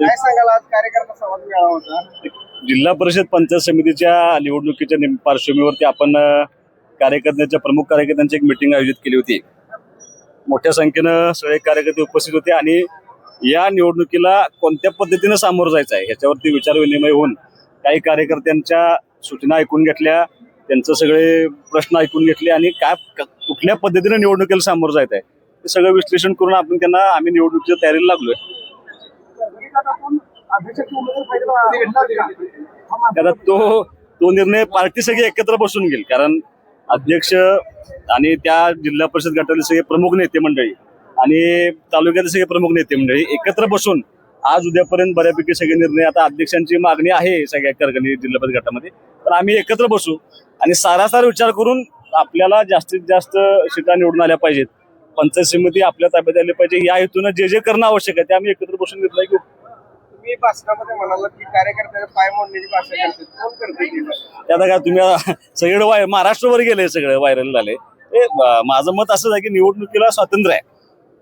काय सांगाल? आज कार्यकर्ता संवाद मिळाला होता. जिल्हा परिषद पंचायत समितीच्या निवडणुकीच्या निम- पार्श्वभूमीवरती आपण अ, कार्यकर्त्यांच्या प्रमुख कार्यकर्त्यांची एक मिटिंग आयोजित केली होती. मोठ्या संख्येनं सगळे कार्यकर्ते उपस्थित होते आणि या निवडणुकीला कोणत्या पद्धतीनं सामोरं जायचं आहे ह्याच्यावरती विचारविनिमय होऊन काही कार्यकर्त्यांच्या सूचना ऐकून घेतल्या त्यांचं सगळे प्रश्न ऐकून घेतले आणि काय क- कुठल्या पद्धतीनं निवडणुकीला सामोरं जायचं आहे ते सगळं विश्लेषण करून आपण त्यांना आम्ही निवडणुकीच्या तयारीला लागलोय. कारण तो तो निर्णय पार्टी सगळी एकत्र बसून घेईल कारण अध्यक्ष आणि त्या जिल्हा परिषद गटातले सगळे प्रमुख नेते मंडळी आणि तालुक्यातले सगळे प्रमुख नेते मंडळी एकत्र बसून आज उद्यापर्यंत बऱ्यापैकी सगळे निर्णय आता अध्यक्षांची मागणी आहे सगळ्या करगणी जिल्हा परिषद गटामध्ये. तर आम्ही एकत्र बसू आणि सारासार विचार करून आपल्याला जास्तीत जास्त सीटा निवडून आल्या पाहिजेत. पंचायत समिती आपल्या ताब्यात आली पाहिजे. या हेतून जे जे करणं आवश्यक आहे ते आम्ही एकत्र बसून निर्णय घेऊ. तुम्ही भाषणामध्ये म्हणालात की पाय मोडण्याची भाषा करते कोण करते ती भाषा? ते आता काय तुम्ही सगळं वाय महाराष्ट्रभर गेले सगळं व्हायरल झाले. माझं मत असं आहे की निवडणुकीला स्वातंत्र्य आहे.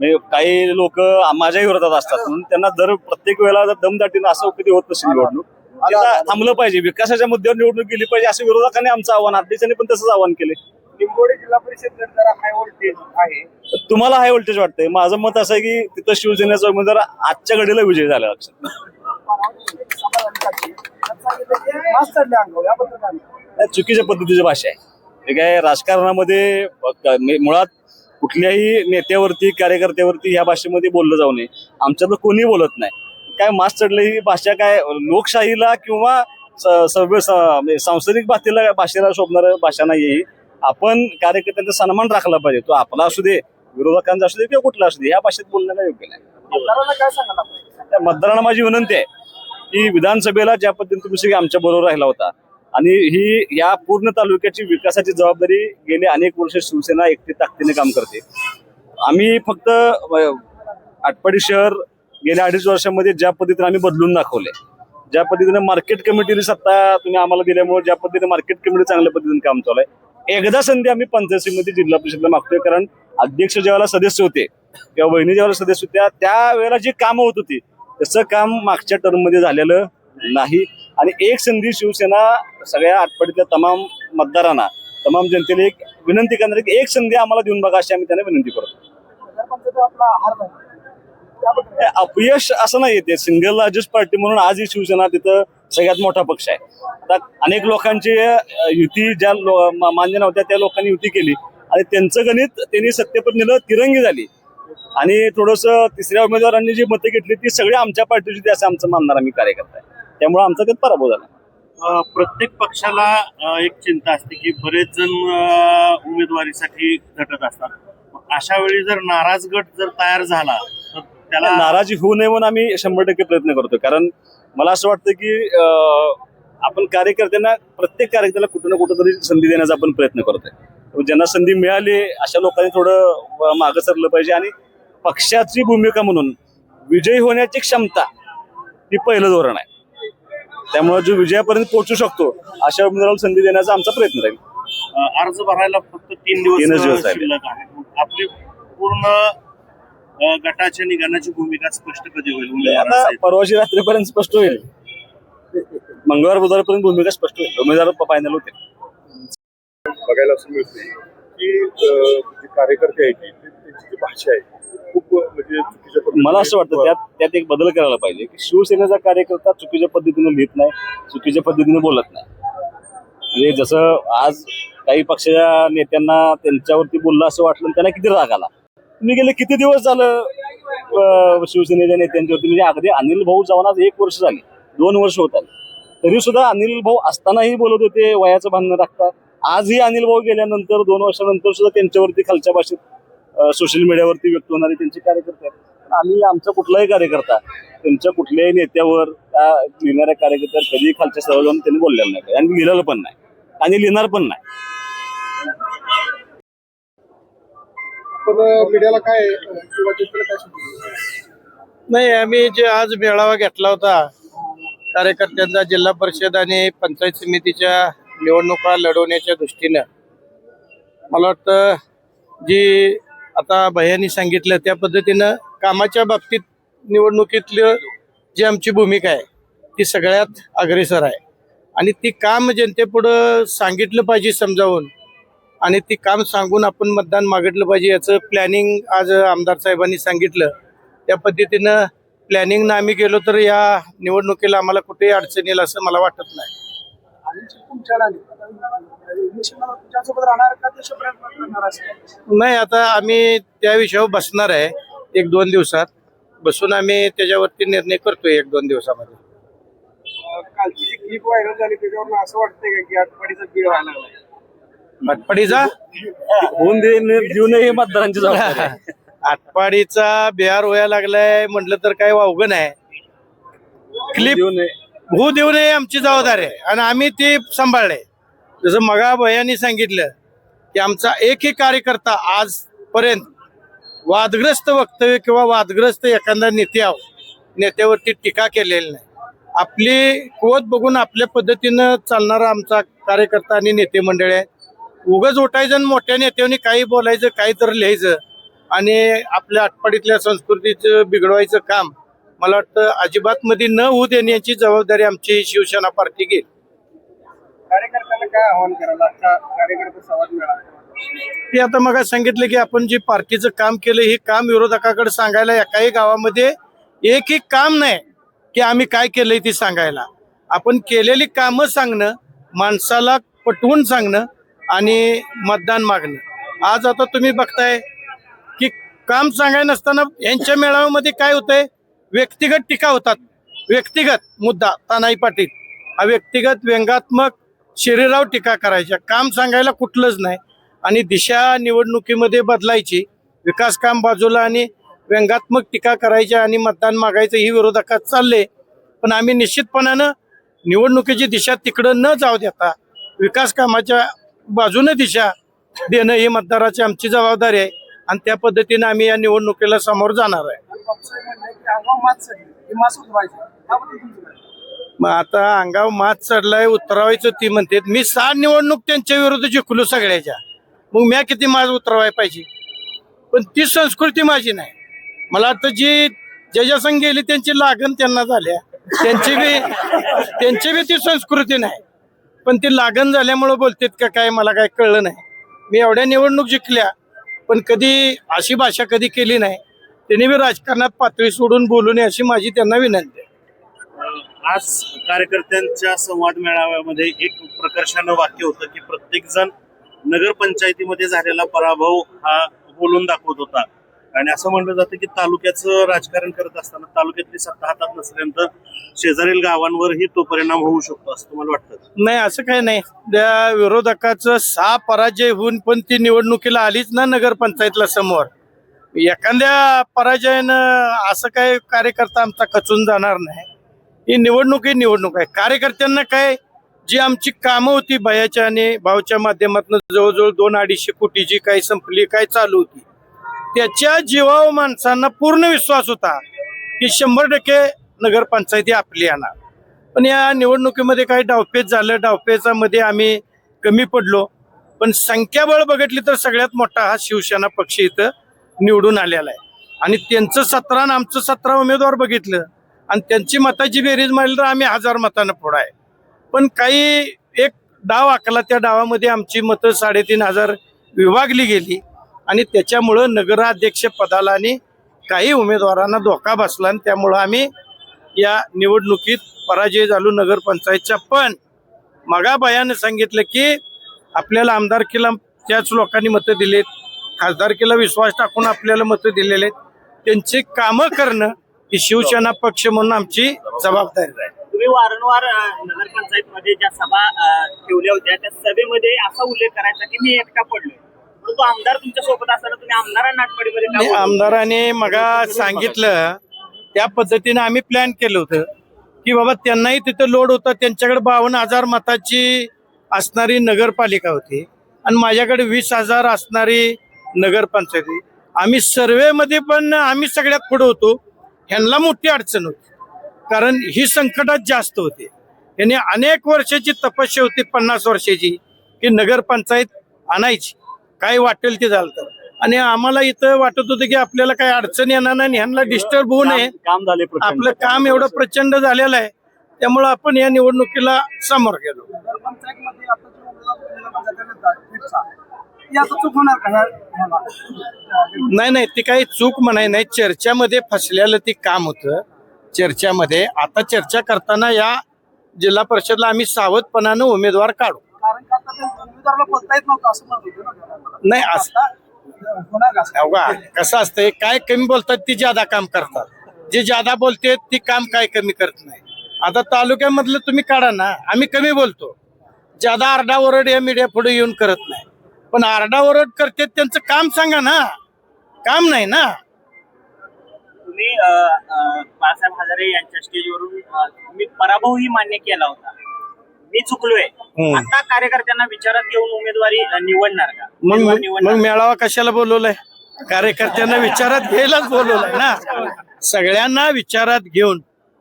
म्हणजे काही लोक माझ्या विरोधात असतात. म्हणून त्यांना दर प्रत्येक वेळेला जर दमदाटीनं असं कधी होत नसेल निवडणूक ते आता थांबलं पाहिजे. विकासाच्या मुद्द्यावर निवडणूक गेली पाहिजे असं विरोधकांनी आमचं आव्हान अध्यक्षांनी पण तसंच आव्हान केले. लिंबोडी जिल्हा परिषद गट जरा हाय व्होल्टेज आहे. तर तुम्हाला हाय व्होल्टेज वाटतंय. माझं मत असं आहे की तिथं शिवसेनेचा उमेदवार आजच्या घडीला विजय झाला. लक्षात नाही, चुकीच्या पद्धतीची भाषा आहे. हे काय राजकारणामध्ये मे- मुळात कुठल्याही नेत्यावरती कार्यकर्त्यावरती ह्या भाषेमध्ये बोललं जाऊ नये. आमच्यातलं कोणी बोलत नाही. काय मास चढलं ही भाषा काय लोकशाहीला किंवा स- सभ्य स- म्हणजे सांस्कृतिक भाषेला भाषेला शोभणार भाषा नाही ही. आपण कार्यकर्त्यांचा सन्मान राखला पाहिजे. तो आपला असू दे विरोधकांचा असू दे किंवा कुठला असू दे ह्या भाषेत बोलणं काय योग्य नाही. मतदारांना माझी विनंती आहे की विधानसभेला ज्या पद्धतीने तुम्ही सगळे आमच्या बरोबर राहिला होता. आणि ही या पूर्ण तालुक्याची विकासाची जबाबदारी गेली अनेक वर्ष शिवसेना एकटी ताकदीने काम करते. आम्ही फक्त आटपाडी शहर गेल्या अडीच वर्षामध्ये ज्या पद्धतीने आम्ही बदलून दाखवले ज्या पद्धतीने मार्केट कमिटीने सत्ता तुम्ही आम्हाला दिल्यामुळे ज्या पद्धतीने मार्केट कमिटी चांगल्या पद्धतीने काम चालू आहे एकदा संधी आम्ही पंचायतीमध्ये जिल्हा परिषदला मागतोय कारण अध्यक्ष ज्यावेळेला सदस्य होते किंवा बहिणी ज्यावेळेला सदस्य होत्या त्यावेळेला जी कामं होत होती तसं काम मागच्या टर्ममध्ये झालेलं नाही. आणि एक संधी शिवसेना सगळ्या आटपाडीतल्या तमाम मतदारांना तमाम जनतेला एक विनंती करणार की एक संधी आम्हाला देऊन बघा अशी आम्ही त्यांना विनंती करतो. अपयश असं नाही ते सिंगल लार्जेस्ट पार्टी म्हणून आज ही शिवसेना तिथं सगळ्यात मोठा पक्ष आहे. आता अनेक लोकांची युती ज्या मान्य नव्हत्या त्या लोकांनी युती केली. आणि त्यांचं गणित त्यांनी सत्तेपद नेलं तिरंगी झाली. आणि थोडस तिसऱ्या उमेदवारांनी जी मतं घेतली ती सगळी आमच्या पार्टीची होती असं आमचं मानणार आम्ही कार्यकर्ता. आहे त्यामुळे आमचा त्यात पराभव झाला प्रत्येक पक्षाला एक चिंता असते की बरेच जण उमेदवारीसाठी झटत असतात. अशा वेळी जर नाराज गट जर तयार झाला तर त्याला नाराजी होऊ नये म्हणून आम्ही शंभर टक्के प्रयत्न करतो. कारण मला असं वाटतं की आपण कार्यकर्त्यांना प्रत्येक कार्यकर्त्याला कुठं ना कुठं तरी संधी देण्याचा आपण प्रयत्न करतोय. ज्यांना संधी मिळाली अशा लोकांनी थोडं मागं सरलं पाहिजे आणि पक्षाची भूमिका म्हणून विजयी होण्याची क्षमता ही पहिलं धोरण आहे. त्यामुळे जो विजयापर्यंत पोहोचू शकतो अशा उमेदवाराला संधी देण्याचा आमचा प्रयत्न राहील. अर्ज भरायला फक्त तीन तीनच दिवस दिवस आपली पूर्ण गटाच्या निघण्याची भूमिका स्पष्ट कधी होईल? आता? परवाची रात्रीपर्यंत स्पष्ट होईल. मंगळवार बुधवारपर्यंत भूमिका स्पष्ट होईल. उमेदवार फायनल होते बघायला असं मिळते की जे कार्यकर्ते आहेत त्यांची जी भाषा आहे खूप म्हणजे चुकीच्या पद्धतीने- मला असं वाटतं त्यात त्यात एक बदल करायला पाहिजे की शिवसेनेचा कार्यकर्ता चुकीच्या पद्धतीने लिहित नाही चुकीच्या पद्धतीने बोलत नाही. म्हणजे जसं आज काही पक्षाच्या नेत्यांना त्यांच्यावरती बोललं असं वाटलं आणि त्यांना किती राग आला? तुम्ही गेले किती दिवस झालं अं, शिवसेनेच्या नेत्यांच्यावरती? म्हणजे अगदी अनिल भाऊ जाऊन आज एक वर्ष झाले दोन वर्ष होत आले. तरी सुद्धा अनिल भाऊ असतानाही बोलत होते वयाचं भांडणं राखतात आजही अनिल भाऊ गेल्यानंतर दोन वर्षानंतर सुद्धा त्यांच्यावरती खालच्या भाषेत सोशल मीडियावरती व्यक्त होणारे त्यांचे कार्यकर्ते आहेत. पण आम्ही आमचा कुठलाही कार्यकर्ता त्यांच्या कुठल्याही नेत्यावर त्या लिहिणाऱ्या कार्यकर्त्यावर कधीही खालच्या स्तरावर जाऊन त्यांनी बोललेलं नाही. आणि लिहिलेलं पण नाही. आणि लिहिणार पण नाही. पण मीडियाला काय अं, किंवा जनतेला काय सांगतो नाही आम्ही जे आज मेळावा घेतला होता कार्यकर्त्यांचा जिल्हा परिषद आणि पंचायत समितीच्या निवडणुका लढवण्याच्या दृष्टीनं मला वाटतं जी आता भैयांनी सांगितलं त्या पद्धतीनं कामाच्या बाबतीत निवडणुकीतलं जी आमची भूमिका आहे ती सगळ्यात अग्रेसर आहे. आणि ती काम जनतेपुढं सांगितलं पाहिजे समजावून आणि ती काम सांगून आपण मतदान मागितलं पाहिजे याचं प्लॅनिंग आज आमदार साहेबांनी सांगितलं. त्या पद्धतीनं प्लॅनिंगनं आम्ही गेलो तर या निवडणुकीला आम्हाला कुठेही अडचण येईल असं मला वाटत नाही. नाही आता आम्ही त्या विषयावर बसणार आहे एक दोन दिवसात. बसून आम्ही त्याच्यावरती निर्णय करतोय एक दोन दिवसामध्ये. अं, कालची जी क्लिप व्हायरल झाली त्याच्यावर असं वाटतंय का की आठवडीचा बीळ व्हायला लागलाय? आटपाडीचा होऊन दे- देऊ नये हे मतदारांची. आटपाडीचा बिहार व्हायला लागलाय म्हटलं तर काय वावगं नाही. क्लिप होऊ देऊ नये आमची जबाबदारी आहे. आणि आम्ही ती सांभाळले जसं मगा भयानी सांगितलं की आमचा एकही कार्यकर्ता आजपर्यंत वादग्रस्त वक्तव्य किंवा वादग्रस्त एखादा नेत्या नेत्यावरती टीका केलेली नाही. आपली कुवत बघून आपल्या पद्धतीनं चालणारा आमचा कार्यकर्ता आणि नेते मंडळ आहे उगच उठायचं आणि मोठ्या नेत्यांनी काही बोलायचं काही तर लिहायचं आणि आपल्या आटपाडीतल्या संस्कृतीचं बिघडवायचं काम मला वाटतं अजिबातमध्ये न होऊ देण्याची जबाबदारी आमची शिवसेना पार्टी घेईल. कार्यकर्त्यांना काय आव्हान कराल? आजचा कार्यकर्ता संवाद मिळाला ते आता मग सांगितलं की आपण जे पार्टीचं काम केलं हे काम विरोधकाकडे सांगायला एकाही गावामध्ये एक एक काम नाही की आम्ही काय केलंय ते सांगायला. आपण केलेली कामं सांगणं माणसाला पटवून सांगणं आणि मतदान मागणं. आज आता तुम्ही बघताय की काम सांगाय नसताना यांच्या मेळाव्यामध्ये काय होतंय? व्यक्तिगत टीका होतात. व्यक्तिगत मुद्दा तानाई पाटील. हा व्यक्तिगत व्यंगात्मक शरीरावर टीका करायच्या. काम सांगायला कुठलंच नाही. आणि दिशा निवडणुकीमध्ये बदलायची. विकास काम बाजूला आणि व्यंगात्मक टीका करायच्या आणि मतदान मागायचं ही विरोधकात चालले. पण आम्ही निश्चितपणानं निवडणुकीची दिशा तिकडं न जाऊ देता विकास कामाच्या बाजूने दिशा देणं ही मतदाराची आमची जबाबदारी आहे. आणि त्या पद्धतीने आम्ही या निवडणुकीला समोर जाणार आहे. मग आता अंगाव मात चढलाय उतरवायचं ती म्हणते. मी सहा निवडणूक त्यांच्या विरुद्ध जिंकलो सगळ्याच्या. मग म्या किती माझ उतरवाय पाहिजे? पण ती संस्कृती माझी नाही. मला आता जी ज्याच्या गेली त्यांची लागण त्यांना झाल्या. त्यांची बी त्यांची बी ती संस्कृती नाही. पण ती लागण झाल्यामुळं बोलतात का काय मला काय कळलं नाही. मी एवढ्या निवडणूक जिंकल्या पण कधी अशी भाषा कधी केली नाही. त्यांनी बी राजकारणात पातळी सोडून बोलू नये अशी माझी त्यांना विनंती आहे. आज कार्यकर्त्यांच्या संवाद मेळाव्यामध्ये एक प्रकर्षानं वाक्य होतं की प्रत्येक जण नगरपंचायतीमध्ये झालेला पराभव हा बोलून दाखवत होता. आणि असं म्हटलं जातं की तालुक्याचं राजकारण करत असताना तालुक्यातली सत्ता हातात नसल्यानंतर शेजारील गावांवरही तो परिणाम होऊ शकतो असं तुम्हाला वाटतं? नाही असं काही नाही. त्या विरोधकाचं सहा पराजय होऊन पण ती निवडणुकीला आलीच ना नगरपंचायतला समोर. एखाद्या पराजयानं असं काय कार्यकर्ता आमचा खचून जाणार नाही. ही निवडणूक ही निवडणूक आहे. कार्यकर्त्यांना काय जी आमची कामं होती भयाच्या आणि भावच्या माध्यमातून जवळजवळ दोन अडीचशे कोटीची काही संपली काय चालू होती त्याच्या जीवावर माणसांना पूर्ण विश्वास होता की शंभर टक्के नगरपंचायती आपली येणार. पण या निवडणुकीमध्ये काही डावपेच झालं डावपेचामध्ये आम्ही कमी पडलो. पण संख्याबळ बघितली तर सगळ्यात मोठा हा शिवसेना पक्ष इथं निवडून आलेला आहे. आणि त्यांचं सतरा आणि आमचं सतरा उमेदवार बघितलं आणि त्यांची मताची बेरीज म्हणली तर आम्ही हजार मतानं पुढं आहे. पण काही एक डाव आखला त्या डावामध्ये आमची मतं साडेतीन हजार विभागली गेली. आणि त्याच्यामुळं नगराध्यक्ष पदाला आणि काही उमेदवारांना धोका बसला आणि त्यामुळं आम्ही या निवडणुकीत पराजय झालो नगरपंचायतच्या. पण मगा बयानं सांगितलं की आपल्याला आमदारकीला त्याच लोकांनी मतं दिलेत खासदारकीला विश्वास टाकून आपल्याला मतं दिलेले आहेत. त्यांची कामं करणं ही शिवसेना पक्ष म्हणून आमची जबाबदारी आहे तुम्ही वारंवार अ, नगरपंचायतमध्ये ज्या सभा ठेवल्या होत्या त्या सभेमध्ये असा उल्लेख करायचा की मी एकटा पडलोय. परंतु आमदार तुमच्यासोबत असताना तुम्ही आमदारांना नाटपडीमध्ये का आणि बोलवलं? आमदाराने मगा सांगितलं त्या पद्धतीने आम्ही प्लॅन केलं होतं. की बाबा त्यांनाही तिथं लोड होता त्यांच्याकडे बावन्न हजार मताची असणारी नगरपालिका होती. आणि माझ्याकडे वीस हजार असणारी नगरपंचायती आम्ही सर्वेमध्ये पण आम्ही सगळ्यात पुढे होतो. ह्यांना मोठी अडचण होती. कारण ही संकटात जास्त होते. यांनी अनेक वर्षाची तपस्या होती पन्नास वर्षाची की नगरपंचायत आणायची. काय वाटेल ते झालं तर. आणि आम्हाला इथं वाटत होतं की आपल्याला काही अडचण येणार नाही आणि ह्यांना डिस्टर्ब होऊ नये. काम- काम झाले प्रचंड. आपलं काम एवढं प्रचंड झालेलं आहे. त्यामुळं आपण या निवडणुकीला समोर गेलो. नाही नाही ती काही चूक म्हणाय नाही. चर्चामध्ये फसलेलं ती काम होतं. चर्चामध्ये. आता चर्चा करताना या जिल्हा परिषदला आम्ही सावधपणानं उमेदवार काढू. नाही असं कसं असतंय? काय कमी बोलतात ती ज्यादा काम करतात. जे ज्यादा बोलते ती काम काय कमी करत नाही. आता तालुक्यामधलं तुम्ही काढा ना. आम्ही कमी बोलतो. ज्यादा आरडाओरड या मीडिया पुढे येऊन करत नाही. पण आरडाओरड करते त्यांचं काम सांगा ना. काम नाही ना. तुम्ही बाळासाहेब हजारे यांच्या स्टेजवरून अ, तुम्ही पराभवही मान्य केला होता. मी चुकलोय. आता कार्यकर्त्यांना विचारात घेऊन उमेदवारी निवडणार का? मग मेळावा कशाला बोलवलाय? कार्यकर्त्यांना विचारात घ्यायलाच बोलवलाय ना. सगळ्यांना विचारात घेऊन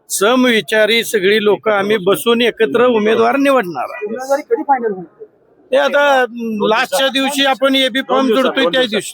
समविचारी सगळी लोक आम्ही बसून एकत्र उमेदवार निवडणार. ते आता लास्टच्या दिवशी आपण एबी फॉर्म जोडतोय त्या दिवशी.